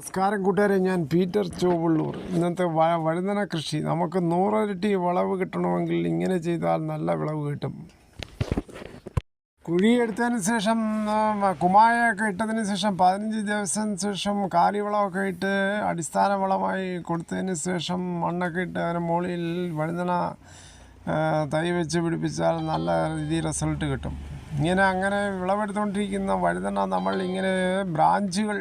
നമസ്കാരം കൂട്ടുകാരെ ഞാൻ പീറ്റർ ചോവുള്ളൂർ ഇന്നത്തെ വഴുതന കൃഷി. നമുക്ക് നൂറരട്ടി വിളവ് കിട്ടണമെങ്കിൽ ഇങ്ങനെ ചെയ്താൽ നല്ല വിളവ് കിട്ടും. കുഴിയെടുത്തതിന് ശേഷം കുമായൊക്കെ ഇട്ടതിന് ശേഷം പതിനഞ്ച് ദിവസത്തിന് ശേഷം കാലിവളമൊക്കെ ഇട്ട് അടിസ്ഥാന വളമായി കൊടുത്തതിന് ശേഷം മണ്ണൊക്കെ ഇട്ട് അതിന് മുകളിൽ വഴുതന തൈ വെച്ച് പിടിപ്പിച്ചാൽ നല്ല രീതിയിൽ റിസൾട്ട് കിട്ടും. ഇങ്ങനെ അങ്ങനെ വിളവെടുത്തുകൊണ്ടിരിക്കുന്ന വഴുതന നമ്മൾ ഇങ്ങനെ ബ്രാഞ്ചുകൾ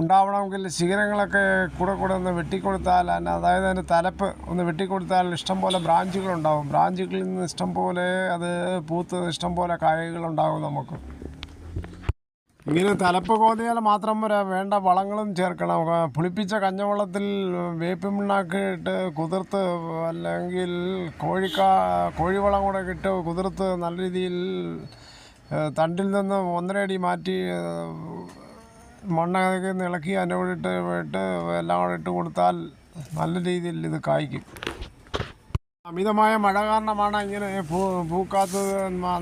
ഉണ്ടാവണമെങ്കിൽ ശിഖരങ്ങളൊക്കെ കൂടെ കൂടെ ഒന്ന് വെട്ടിക്കൊടുത്താൽ അതിന് അതായത് അതിന്റെ തലപ്പ് ഒന്ന് വെട്ടിക്കൊടുത്താൽ ഇഷ്ടംപോലെ ബ്രാഞ്ചുകളുണ്ടാവും ബ്രാഞ്ചുകളിൽ നിന്ന് ഇഷ്ടംപോലെ അത് പൂത്ത് ഇഷ്ടംപോലെ കായകളുണ്ടാവും നമുക്ക്. ഇങ്ങനെ തലപ്പ് കോതിയാൽ മാത്രം വരെ വേണ്ട വളങ്ങളും ചേർക്കണം. പുളിപ്പിച്ച കഞ്ഞവെള്ളത്തിൽ വേപ്പിൻ പിണ്ണാക്ക് കുതിർത്ത് അല്ലെങ്കിൽ കോഴിക്കാ കോഴിവളം കൂടെ ഇട്ട് കുതിർത്ത് നല്ല രീതിയിൽ തണ്ടിൽ നിന്ന് ഒന്നരടി മാറ്റി മണ്ണൊക്കെ ഇളക്കി അതിന്റെ കൂടെ ഇട്ട് ഇട്ട് എല്ലാം കൂടെ ഇട്ട് കൊടുത്താൽ നല്ല രീതിയിൽ ഇത് കായ്ക്കും. അമിതമായ മഴ കാരണമാണ് ഇങ്ങനെ പൂ പൂക്കാത്തത്.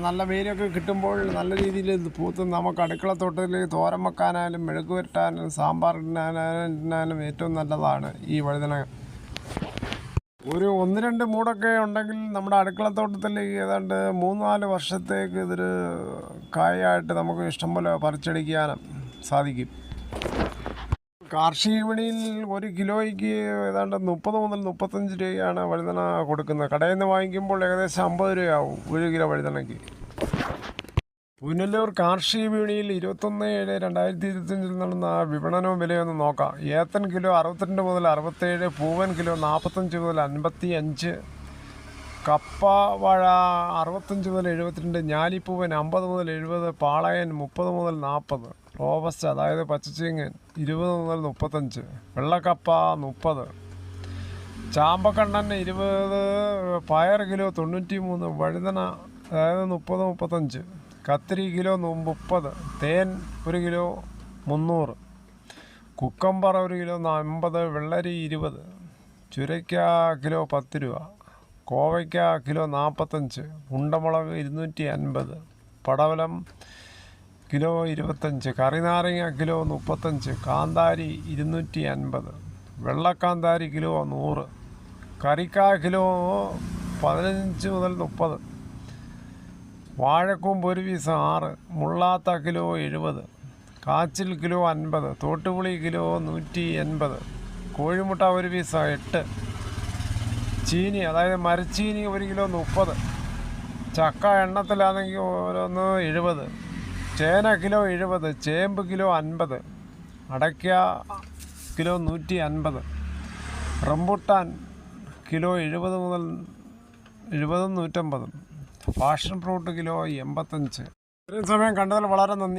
നല്ല വെയിലൊക്കെ കിട്ടുമ്പോൾ നല്ല രീതിയിൽ ഇത് പൂത്ത്. നമുക്ക് അടുക്കളത്തോട്ടത്തിൽ തോരൻ വെക്കാനായാലും മെഴുക്ക് സാമ്പാർ സാമ്പാറിനായാലും ഏറ്റവും നല്ലതാണ് ഈ വഴുതന. ഒരു ഒന്ന് രണ്ട് മൂടൊക്കെ ഉണ്ടെങ്കിൽ നമ്മുടെ അടുക്കളത്തോട്ടത്തിൽ ഏതാണ്ട് മൂന്ന് നാല് വർഷത്തേക്ക് ഇതൊരു കായായിട്ട് നമുക്ക് ഇഷ്ടംപോലെ പറിച്ചെടുക്കാനും സാധിക്കും. കാർഷിക വിപണിയിൽ ഒരു കിലോയ്ക്ക് ഏതാണ്ട് മുപ്പത് മുതൽ മുപ്പത്തഞ്ച് രൂപയാണ് വഴുതന കൊടുക്കുന്നത്. കടയിൽ നിന്ന് വാങ്ങിക്കുമ്പോൾ ഏകദേശം അമ്പത് രൂപയാവും ഒരു കിലോ വഴുതനയ്ക്ക്. പുനലൂർ കാർഷിക വിപണിയിൽ ഇരുപത്തൊന്ന് ഏഴ് രണ്ടായിരത്തി ഇരുപത്തഞ്ചിൽ നടന്ന വിപണനവും വിലയൊന്ന് നോക്കാം. ഏത്തൻ കിലോ അറുപത്തിരണ്ട് മുതൽ അറുപത്തേഴ് പൂവൻ കിലോ നാൽപ്പത്തഞ്ച് മുതൽ അൻപത്തി അഞ്ച് കപ്പ വാഴ അറുപത്തഞ്ച് മുതൽ എഴുപത്തിരണ്ട് ഞാലിപ്പൂവൻ അമ്പത് മുതൽ എഴുപത് പാളയൻ മുപ്പത് മുതൽ നാൽപ്പത് റോബസ്റ്റ് അതായത് പച്ചച്ചിങ്ങൻ ഇരുപത് മുതൽ മുപ്പത്തഞ്ച്. വെള്ളക്കപ്പ മുപ്പത്. ചാമ്പക്കണ്ണൻ ഇരുപത്. പയർ കിലോ തൊണ്ണൂറ്റി മൂന്ന് വഴുതന അതായത് മുപ്പത് മുപ്പത്തഞ്ച്. കത്തിരി കിലോ മുപ്പത്. തേൻ ഒരു കിലോ മുന്നൂറ്. കുക്കമ്പർ ഒരു കിലോ അമ്പത് വെള്ളരി ഇരുപത്. ചുരയ്ക്ക കിലോ പത്ത് രൂപ. കോവയ്ക്ക കിലോ നാൽപ്പത്തഞ്ച് ഉണ്ടമുളക് ഇരുന്നൂറ്റി അൻപത്. പടവലം കിലോ ഇരുപത്തഞ്ച് കറിനാരങ്ങ കിലോ മുപ്പത്തഞ്ച് കാന്താരി ഇരുന്നൂറ്റി അൻപത് വെള്ളക്കാന്താരി കിലോ നൂറ് കറിക്ക കിലോ പതിനഞ്ച് മുതൽ മുപ്പത് വാഴക്കൂമ്പ് ഒരു പീസ് ആറ് മുള്ളാത്ത കിലോ എഴുപത് കാച്ചിൽ കിലോ അൻപത് തോട്ടുപുളി കിലോ നൂറ്റി എൺപത് കോഴിമുട്ട ഒരു പീസ് എട്ട് ചീനി അതായത് മരച്ചീനി ഒരു കിലോ മുപ്പത് ചക്ക എണ്ണത്തിലാണെങ്കിൽ ഓരോന്ന് എഴുപത് ചേന കിലോ എഴുപത് ചേമ്പ് കിലോ അൻപത് അടയ്ക്ക കിലോ നൂറ്റി അൻപത് റംബുട്ടാൻ കിലോ എഴുപത് മുതൽ എഴുപതും നൂറ്റമ്പതും ഫാഷൻ ഫ്രൂട്ട് കിലോ എൺപത്തഞ്ച്. ഇത്രയും സമയം കണ്ടതിൽ വളരെ നന്ദി.